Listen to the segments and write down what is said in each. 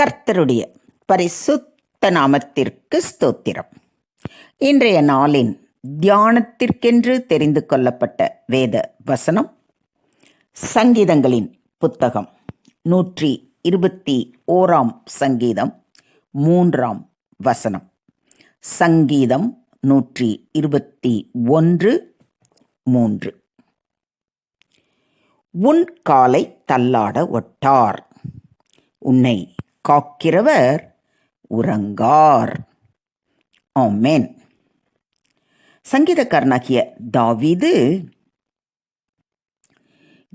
கர்த்தருடைய பரிசுத்த நாமத்திற்கு ஸ்தோத்திரம். இன்றைய நாளின் தியானத்திற்கென்று தெரிந்து கொள்ளப்பட்ட வேத வசனம் சங்கீதங்களின் புத்தகம் நூற்றி இருபத்தி ஓராம் சங்கீதம் மூன்றாம் வசனம். சங்கீதம் நூற்றி இருபத்தி ஒன்று மூன்று. உன் காலை தள்ளாட ஒட்டார். உன்னை காக்கிறவர் உறங்கார். ஆமென். சங்கீதக்காரனாகிய தாவீது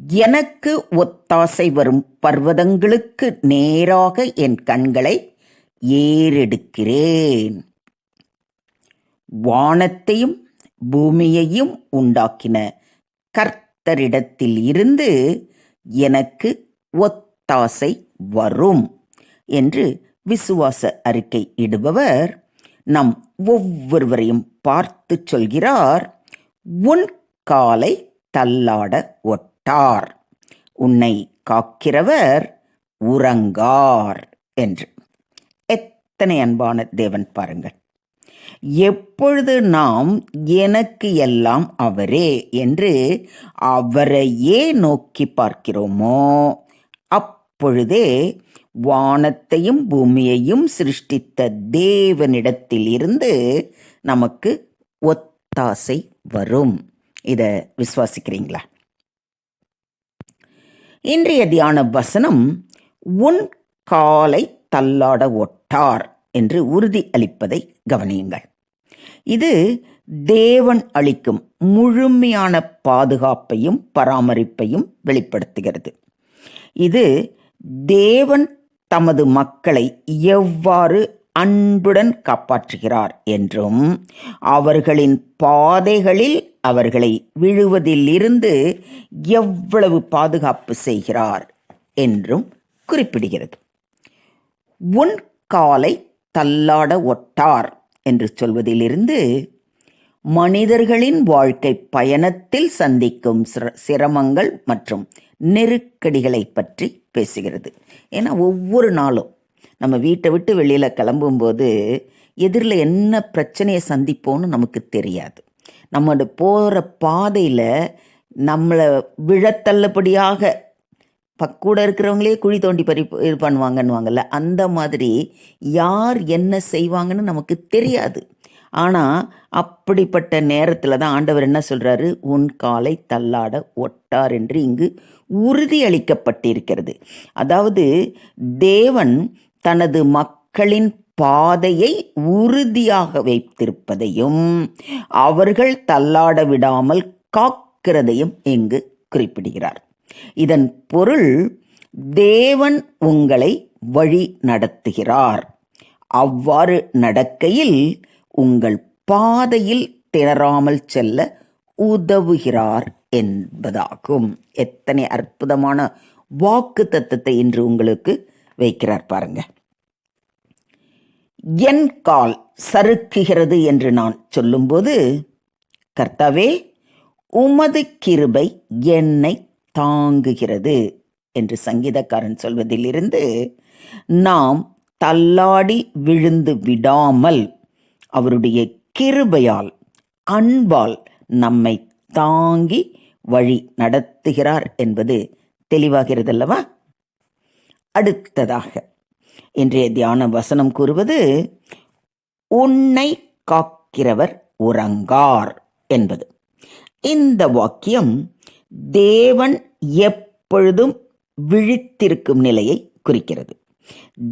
எனக்கு ஒத்தாசை வரும் பர்வதங்களுக்கு நேராக என் கண்களை ஏறெடுக்கிறேன். வானத்தையும் பூமியையும் உண்டாக்கின கர்த்தரிடத்தில் இருந்து எனக்கு ஒத்தாசை வரும். என்று விசுவாச அறிக்கை இடுபவர். நம் ஒவ்வொருவரையும் பார்த்து சொல்கிறார் உன் காலை தள்ளாட ஒட்டார் உன்னை காக்கிறவர் உறங்கார் என்று. எத்தனை அன்பான தேவன் பாருங்கள். எப்பொழுது நாம் எனக்கு எல்லாம் அவரே என்று அவரையே நோக்கி பார்க்கிறோமோ அப்பொழுதே வானத்தையும் பூமியையும் சிருஷ்டித்த தேவனிடத்தில் இருந்து நமக்கு ஒத்தாசை வரும். இதை விசுவாசிக்கிறீங்களா? இன்றைய தியான வசனம் உன் காலை தள்ளாட ஒட்டார் என்று உறுதி அளிப்பதை கவனியுங்கள். இது தேவன் அளிக்கும் முழுமையான பாதுகாப்பையும் பராமரிப்பையும் வெளிப்படுத்துகிறது. இது தேவன் தமது மக்களை எவ்வாறு அன்புடன் காப்பாற்றுகிறார் என்றும் அவர்களின் பாதைகளில் அவர்களை விழுவதிலிருந்து எவ்வளவு பாதுகாப்பு செய்கிறார் என்றும் குறிப்பிடுகிறது. உன் காலை தள்ளாட ஒட்டார் என்று சொல்வதிலிருந்து மனிதர்களின் வாழ்க்கை பயணத்தில் சந்திக்கும் சிரமங்கள் மற்றும் நெருக்கடிகளை பற்றி பேசுகிறது. ஏன்னா ஒவ்வொரு நாளும் நம்ம வீட்டை விட்டு வெளியில் கிளம்பும்போது எதிரில் என்ன பிரச்சனையை சந்திப்போன்னு நமக்கு தெரியாது. நம்ம போகிற பாதையில் நம்மளை விழத்தள்ளபடியாக பக்கூட இருக்கிறவங்களே குழி தோண்டி பறி இது பண்ணுவாங்கன்னுவாங்கல்ல அந்த மாதிரி யார் என்ன செய்வாங்கன்னு நமக்கு தெரியாது. ஆனால் அப்படிப்பட்ட நேரத்தில் தான் ஆண்டவர் என்ன சொல்கிறாரு உன் காலை தள்ளாட ஒட்டார் என்று இங்கு உறுதியளிக்கப்பட்டிருக்கிறது. அதாவது தேவன் தனது மக்களின் பாதையை உறுதியாக வைத்திருப்பதையும் அவர்கள் தள்ளாட விடாமல் காக்கிறதையும் இங்கு குறிப்பிடுகிறார். இதன் பொருள் தேவன் உங்களை வழி நடத்துகிறார். அவ்வாறு நடக்கையில் உங்கள் பாதையில் திணறாமல் செல்ல உதவுகிறார் என்பதாகும். எத்தனை அற்புதமான வாக்கு தத்துவத்தை இன்று உங்களுக்கு வைக்கிறார் பாருங்க. என் கால் சறுக்குகிறது என்று நான் சொல்லும்போது கர்த்தாவே உமது கிருபை என்னை தாங்குகிறது என்று சங்கீதக்காரன் சொல்வதிலிருந்து நாம் தள்ளாடி விழுந்து விடாமல் அவருடைய கிருபையால் அன்பால் நம்மை தாங்கி வழி நடத்துகிறார் என்பது தெளிவாகிறது அல்லவா அடுத்ததாக இன்றைய தியான வசனம் கூறுவது உன்னை காக்கிறவர் உறங்கார் என்பது. இந்த வாக்கியம் தேவன் எப்பொழுதும் விழித்திருக்கும் நிலையை குறிக்கிறது.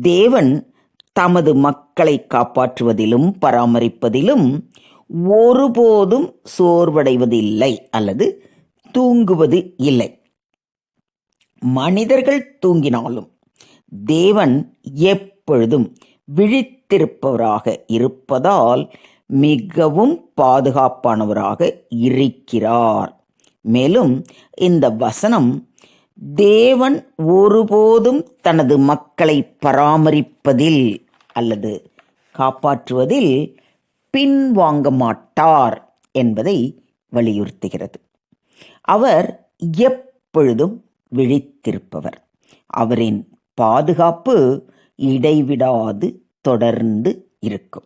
தேவன் தமது மக்களை காப்பாற்றுவதிலும் பராமரிப்பதிலும் ஒருபோதும் சோர்வடைவதில்லை அல்லது தூங்குவது இல்லை. மனிதர்கள் தூங்கினாலும் தேவன் எப்பொழுதும் விழித்திருப்பவராக இருப்பதால் மிகவும் பாதுகாப்பானவராக இருக்கிறார். மேலும் இந்த வசனம் தேவன் ஒருபோதும் தனது மக்களை பராமரிப்பதில் அல்லது காப்பாற்றுவதில் பின்வாங்க மாட்டார் என்பதை வலியுறுத்துகிறது. அவர் எப்பொழுதும் விழித்திருப்பவர். அவரின் பாதுகாப்பு இடைவிடாது தொடர்ந்து இருக்கும்.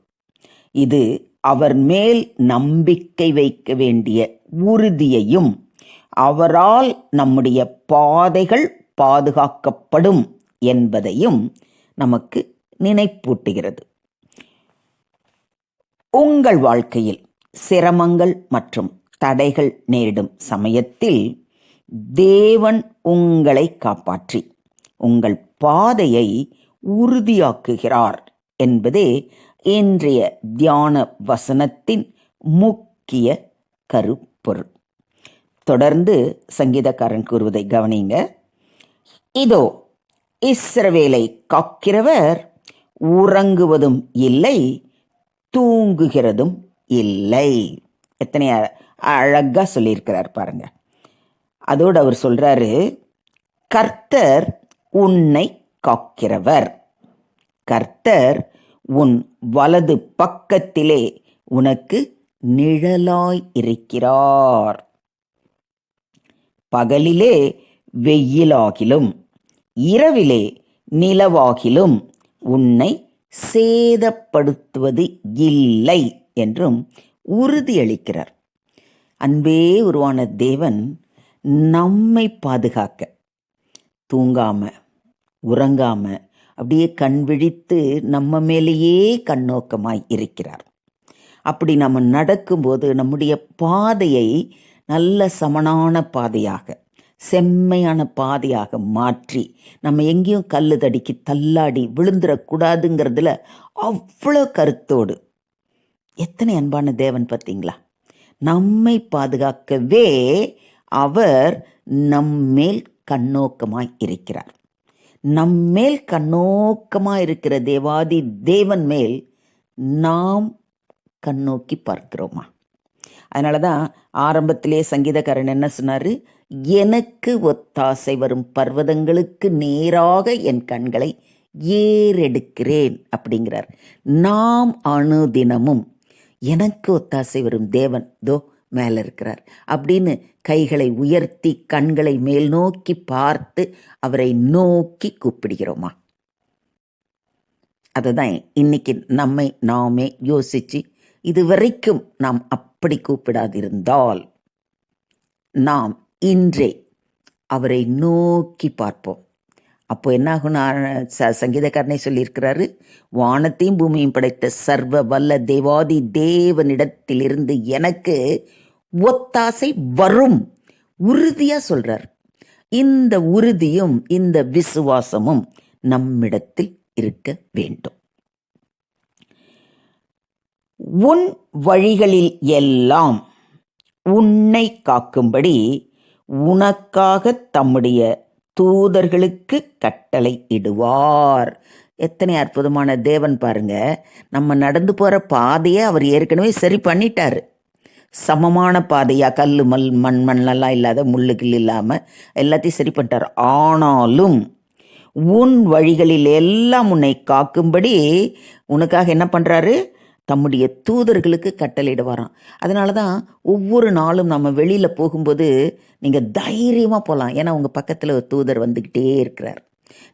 இது அவர் மேல் நம்பிக்கை வைக்க வேண்டிய உறுதியையும் அவரால் நம்முடைய பாதைகள் பாதுகாக்கப்படும் என்பதையும் நமக்கு நினைப்பூட்டுகிறது. உங்கள் வாழ்க்கையில் சிரமங்கள் மற்றும் தடைகள் நேரிடும் சமயத்தில் தேவன் உங்களை காப்பாற்றி உங்கள் பாதையை உறுதியாக்குகிறார் என்பதே இன்றைய தியான வசனத்தின் முக்கிய கருப்பொருள். தொடர்ந்து சங்கீதக்காரன் கூறுவதை கவனிங்க இதோ இஸ்ரவேலை காக்கிறவர் உறங்குவதும் இல்லை தூங்குகிறதும் இல்லை. எத்தனை அழகாக சொல்லியிருக்கிறார் பாருங்க. அதோடு அவர் சொல்கிறாரு கர்த்தர் உன்னை காக்கிறவர். கர்த்தர் உன் வலது பக்கத்திலே உனக்கு நிழலாய் இருக்கிறார். பகலிலே வெயிலாகிலும் இரவிலே நிலவாகிலும் உன்னை சேதப்படுத்துவது இல்லை என்றும் உறுதியளிக்கிறார் அன்பே உருவான தேவன் நம்மை பாதுகாக்க. தூங்காம உறங்காம அப்படியே கண் விழித்து நம்ம மேலேயே கண்ணோக்கமாய் இருக்கிறார். அப்படி நம்ம நடக்கும்போது நம்முடைய பாதையை நல்ல சமனான பாதையாக செம்மையான பாதையாக மாற்றி நம்ம எங்கேயும் கல்லு தடிக்கி தள்ளாடி விழுந்துடக்கூடாதுங்கிறதுல அவ்வளோ கருத்தோடு. எத்தனை அன்பான தேவன் பார்த்தீங்களா? நம்மை பாதுகாக்கவே அவர் நம்மேல் கண்ணோக்கமாய் இருக்கிறார். நம்மேல் கண்ணோக்கமாக இருக்கிற தேவாதி தேவன் மேல் நாம் கண்ணோக்கி பார்க்கிறோமா? அதனால தான் ஆரம்பத்திலே சங்கீதக்காரன் என்ன சொன்னாரு? எனக்கு ஒத்தாசை வரும் பர்வதங்களுக்கு நேராக என் கண்களை ஏறெடுக்கிறேன் அப்படிங்கிறார். நாம் அணுதினமும் எனக்கு ஒத்தாசை வரும் தேவன் தோ மேலே இருக்கிறார். அப்படின்னு கைகளை உயர்த்தி கண்களை மேல் நோக்கி பார்த்து அவரை நோக்கி கூப்பிடுகிறோமா? அதுதான் இன்னைக்கு நம்மை நாமே யோசிச்சு இதுவரைக்கும் நாம் அப் அப்படி கூப்பிடாதிருந்தால் நாம் இன்றே அவரை நோக்கி பார்ப்போம். அப்போ என்னாகும் ச சங்கீதக்காரனை சொல்லியிருக்கிறாரு வானத்தையும் பூமியும் படைத்த சர்வ வல்ல தேவாதி தேவனிடத்திலிருந்து எனக்கு ஒத்தாசை வரும் உறுதியாக சொல்கிறார் இந்த உறுதியும் இந்த விசுவாசமும் நம்மிடத்தில் இருக்க வேண்டும். உன் வழிகளில் எல்லாம் உன்னை காக்கும்படி உனக்காக தம்முடைய தூதர்களுக்கு கட்டளை இடுவார். எத்தனை அற்புதமான தேவன் பாருங்க. நம்ம நடந்து போகிற பாதையை அவர் ஏற்கனவே சரி பண்ணிட்டாரு. சமமான பாதையாக கல் மல் மண் மண்ணெல்லாம் இல்லாத முள்ளுகள் இல்லாமல் எல்லாத்தையும் சரி பண்ணிட்டார். ஆனாலும் உன் வழிகளில் எல்லாம் உன்னை காக்கும்படி உனக்காக என்ன பண்ணுறாரு தம்முடைய தூதர்களுக்கு கட்டளையிடுவாராம். அதனால தான் ஒவ்வொரு நாளும் நம்ம வெளியில் போகும்போது நீங்கள் தைரியமாக போகலாம் ஏன்னா உங்கள் பக்கத்தில் ஒரு தூதர் வந்துக்கிட்டே இருக்கிறார்.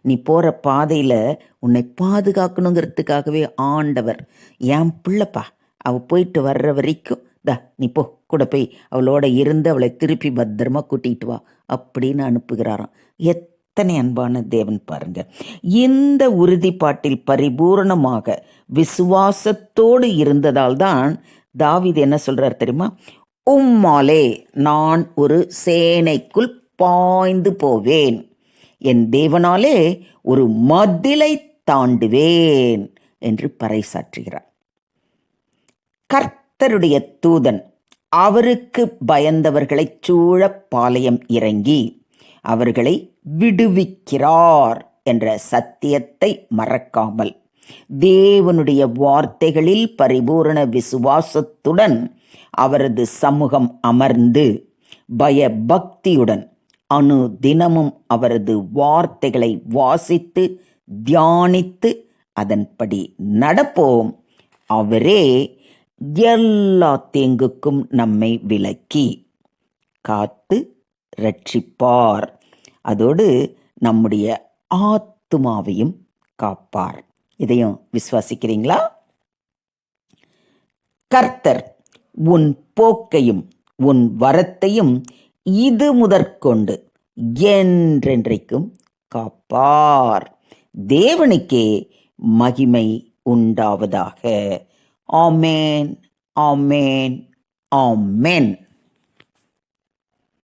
நீ போகிற பாதையில் உன்னை பாதுகாக்கணுங்கிறதுக்காகவே ஆண்டவர் என் பிள்ளைப்பா அவள் போயிட்டு வர்ற வரைக்கும் தா நீ போ கூட போய் அவளோட இருந்து அவளை திருப்பி பத்திரமா கூட்டிகிட்டு வா அப்படின்னு அனுப்புகிறாராம். எத் எத்தனை அன்பான தேவன் பாருங்க. இந்த உறுதிப்பாட்டில் பரிபூரணமாக விசுவாசத்தோடு இருந்ததால் தான் தாவிது என்ன சொல்றார் தெரியுமா? உம்மாலே நான் ஒரு சேனைக்குள் பாய்ந்து போவேன். என் தேவனாலே ஒரு மதிலை தாண்டுவேன் என்று பறைசாற்றுகிறார். கர்த்தருடைய தூதன் அவருக்கு பயந்தவர்களைச் சூழ பாளையம் இறங்கி அவர்களை விடுவிக்கிறார் என்ற சத்தியத்தை மறக்காமல். தேவனுடைய வார்த்தைகளில் பரிபூரண விசுவாசத்துடன் அவரது சமூகம் அமர்ந்து பயபக்தியுடன் அணு தினமும் அவரது வார்த்தைகளை வாசித்து தியானித்து அதன்படி நடப்போம். அவரே எல்லா தேங்குக்கும் நம்மை விலக்கி காத்து ரட்சிப்பார். அதோடு நம்முடைய ஆத்துமாவையும் காப்பார். இதையும் விசுவாசிக்கிறீங்களா? கர்த்தர் உன் போக்கையும் உன் வரத்தையும் இது முதற்கொண்டு என்றென்றைக்கும் காப்பார். தேவனுக்கே மகிமை உண்டாவதாக. ஆமேன் ஆமேன் ஆமேன்.